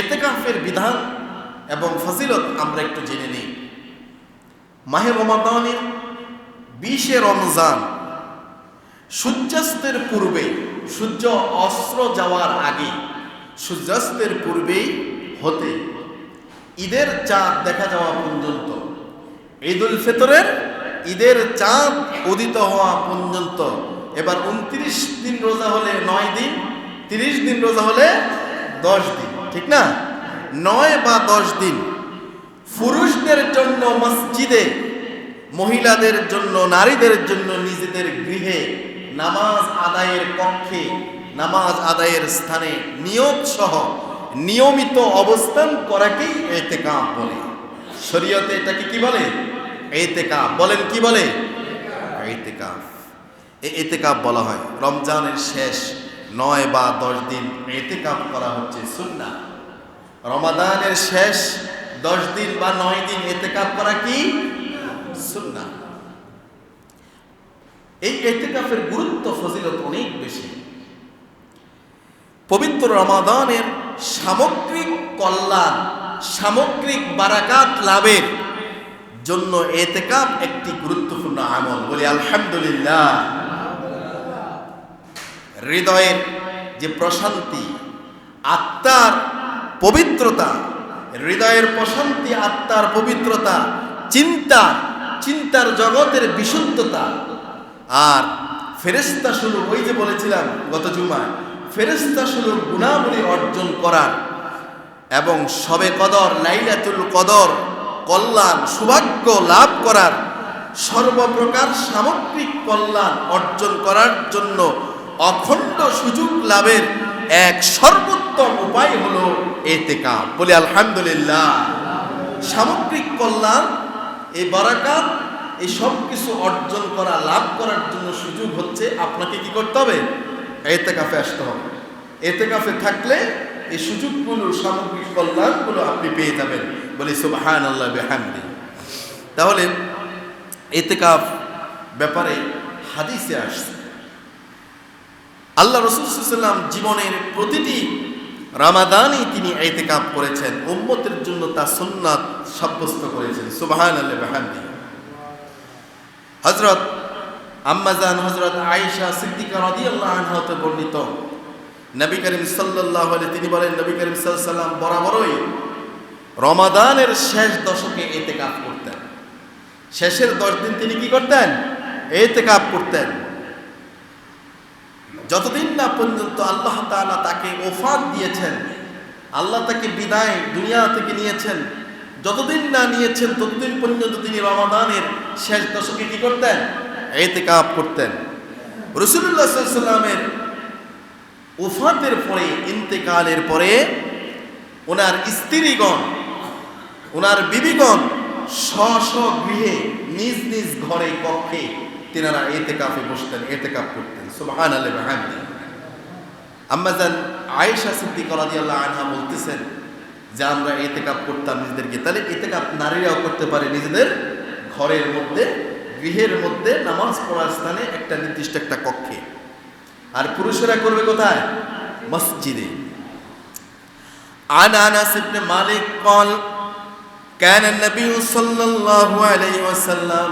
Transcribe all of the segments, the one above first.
এতেকাফের বিধান এবং ফজিলত আমরা একটু জেনে নিই। মাহে রমাদানের বিশে রমজান সূর্যাস্তের পূর্বে, সূর্য অস্ত্র যাওয়ার আগে সূর্যাস্তের পূর্বেই হতে ঈদের চাঁদ দেখা যাওয়া পর্যন্ত ঈদ উল ফিতরের ঈদের চাঁদ উদিত হওয়া পর্যন্ত, এবার উনত্রিশ দিন রোজা হলে নয় দিন, তিরিশ দিন রোজা হলে দশ দিন। ঠিক না? নয় বা দশ দিন। পুরুষদের জন্য মসজিদে, মহিলাদের জন্য, নারীদের জন্য নিজেদের গৃহে নামাজ আদায়ের কক্ষে নামাজ আদায়ের স্থানে নিয়ত সহ নিয়মিত অবস্থান করাকেই এতেকাপ বলে। শরীয়তে এটাকে কি বলে? এতেকাপ বলেন কি বলে? এতেকাপ এতেকাপ বলা হয়। রমজানের শেষ নয় বা দশ দিন এতেকাপ করা হচ্ছে সুন্না রমাদানের শেষ দশ দিন বা নয় দিন এতেকাপ করা কি? সুন্না এই এতেকাফের গুরুত্ব, ফজিলত অনেক বেশি। পবিত্র রমাদানের সামগ্রিক কল্যাণ, সামগ্রিক বারাকাত লাভের জন্য এতেকাপ একটি গুরুত্বপূর্ণ আমল। বলি আলহামদুলিল্লাহ। হৃদয়ের যে প্রশান্তি, আত্মার পবিত্রতা, হৃদয়ের প্রশান্তি, আত্মার পবিত্রতা, চিন্তা, চিন্তার জগতের বিশুদ্ধতা। আর ফেরেস্তা শুরু ওই যে বলেছিলাম গত জুমায় ফেরেস্তা শুরু গুণাবলী অর্জন করার এবং সবে কদর, লাইলাতুল কদর, কল্যাণ, সৌভাগ্য লাভ করার সর্বপ্রকার সামগ্রিক কল্যাণ অর্জন করার জন্য অখণ্ড সুযোগ লাভের এক সর্বোত্তম উপায় হলো এতেকা বলি, আলহামদুলিল্লাহ। সামগ্রিক কল্যাণ, এই বারাকাত, এই সব কিছু অর্জন করা, লাভ করার জন্য সুযোগ হচ্ছে, আপনাকে কি করতে হবে? এতে কাফে আসতে হবে। এতে কাফে থাকলে এই সুযোগগুলো, সামগ্রিক কল্যাণগুলো আপনি পেয়ে যাবেন। বলে সুবাহান আল্লাহ বেহামদি। তাহলে এতেকাফ ব্যাপারে হাদিসে আসছে। আল্লাহ রসুলাম জীবনের প্রতিটি রামাদানই তিনি এতেকাপ করেছেন। উম্মতের জন্য তা সুন্নাত সাব্যস্ত করেছেন। সুবাহান আল্লাহ বেহামদি। হজরত আম্মাজান হজরত আয়েশা সিদ্দিকা রাদিয়াল্লাহু আনহা হতে বর্ণিত। নবী করিম আলাইহি, তিনি বলেন, নবী করিম সাল্লাম বরাবরই রমাদানের শেষ দশকে এতেকাফ করতেন। শেষের দশ দিন তিনি কি করতেন? এতেকাফ করতেন। যতদিন না পর্যন্ত আল্লাহ তাআলা তাকে ওফাত দিয়েছেন, আল্লাহ তাকে বিদায় দুনিয়া থেকে নিয়েছেন, যতদিন না নিয়েছেন ততদিন পর্যন্ত তিনি রমাদানের শেষ দশকে কি করতেন? এতেকাপ করতেন। রসুল্লাহ সাল্লামের উফাতের পরে, ইন্তেকালের পরে ওনার স্ত্রীগণ, ওনার বিবিগণ স্ব স্ব গৃহে নিজ নিজ ঘরে কক্ষে তেনারা এতেকাফে বসতেন এতেকাপ করতেন সুবহান আল্লাহ হামদি আম্মাজান আয়েশা সিদ্দিক রাদিয়াল্লাহু আনহা বলতেছেন যে আমরা এতেকাপ করতাম নিজেদেরকে তাহলে এতেকাপ নারীরাও করতে পারে নিজেদের ঘরের মধ্যে গৃহের মধ্যে নামাজ পড়ার স্থানে একটা নির্দিষ্ট একটা কক্ষে আর পুরুষেরা করবে কোথায় মসজিদে عن انس بن مالك قال كان النبي صلى الله عليه وسلم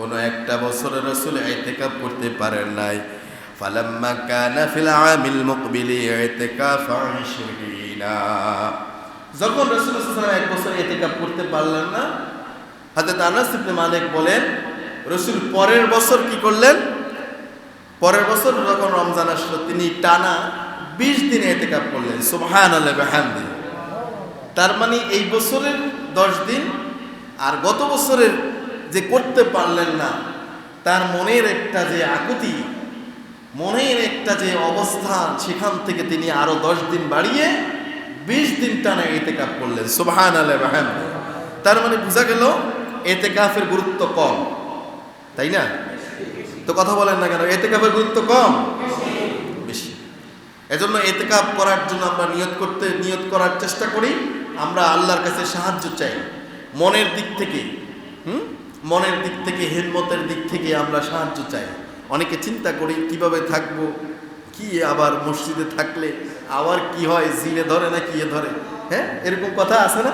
কোনো একটা বছর রসুল এতেকাপ করতে পারেন নাই। ফালাম্মা কানা ফিল আমিল মুকবিলি ইতিকাফ 20 যখন রসুল সাল্লাল্লাহু এক বছর এতেকাপ করতে পারলেন না হাজরত আনাস ইবনে মালিক বলেন, রসুল পরের বছর কি করলেন? পরের বছর যখন রমজান আসলো, তিনি টানা বিশ দিনে এতেকাপ করলেন। সুবহান আল্লাহ তার মানে এই বছরের দশ দিন আর গত বছরের যে করতে পারলেন না, তার মনের একটা যে আকুতি, মনের একটা যে অবস্থান সেখান থেকে তিনি আরও দশ দিন বাড়িয়ে বিশ দিন টানা এতে কাপ করলেন সুবহান তার মানে বোঝা গেল এতে কাফের গুরুত্ব কম। তাই না? তো কথা বলেন না কেন এতে কাপের গুরুত্ব কম? বেশি। এজন্য এতে এতেকাপ করার জন্য আমরা নিয়ত করতে, নিয়ত করার চেষ্টা করি। আমরা আল্লাহর কাছে সাহায্য চাই, মনের দিক থেকে। হুম? মনের দিক থেকে হেলমতের দিক থেকে আমরা সাহায্য চাই। অনেকে চিন্তা করি, কীভাবে থাকব? কি আবার মসজিদে থাকলে আবার কি হয়? জিনে ধরে না কি ধরে? হ্যাঁ? এরকম কথা আছে না?